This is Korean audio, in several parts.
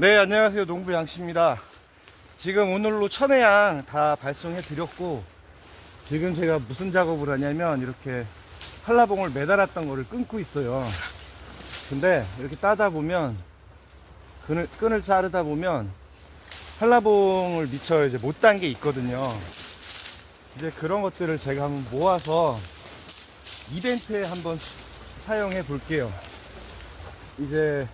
네, 안녕하세요. 농부 양씨입니다. 지금 오늘로 천혜양 다 발송해 드렸고, 지금 제가 무슨 작업을 하냐면, 이렇게 한라봉을 매달았던 거를 끊고 있어요. 근데 이렇게 따다 보면, 끈을, 끈을 자르다 보면, 한라봉을 미처 이제 못단게 있거든요. 이제 그런 것들을 제가 한번 모아서 이벤트에 한번 사용해 볼게요. 이제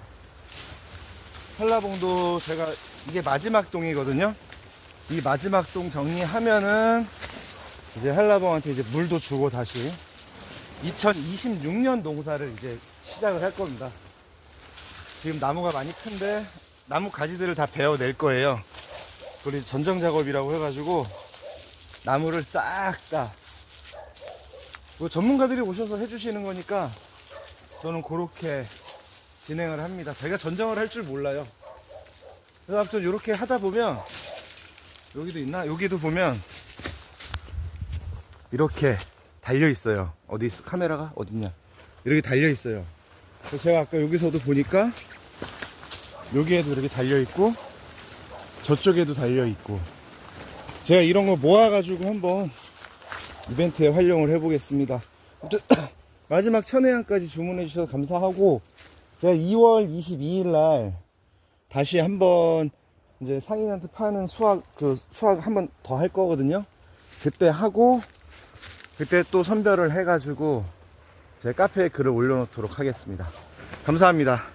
한라봉도 제가 이게 마지막 동이거든요. 이 마지막 동 정리하면은 이제 한라봉한테 이제 물도 주고 다시 2026년 농사를 이제 시작을 할 겁니다. 지금 나무가 많이 큰데 나무 가지들을 다 베어낼 거예요. 이제 전정 작업이라고 해가지고 나무를 싹 다. 뭐 전문가들이 오셔서 해주시는 거니까 저는 그렇게 진행을 합니다. 제가 전정을 할 줄 몰라요. 그래서 아무튼 이렇게 하다 보면 여기도 있나? 여기도 보면 이렇게 달려 있어요. 어디 있어? 카메라가 어딨냐? 이렇게 달려 있어요. 제가 아까 여기서도 보니까 여기에도 이렇게 달려 있고 저쪽에도 달려 있고 제가 이런 거 모아가지고 한번 이벤트에 활용을 해보겠습니다. 마지막 천혜향까지 주문해 주셔서 감사하고 제가 2월 22일 날 다시 한번 이제 상인한테 파는 수확 그 수확 한번 더 할 거거든요. 그때 하고 그때 또 선별을 해가지고 제 카페에 글을 올려놓도록 하겠습니다. 감사합니다.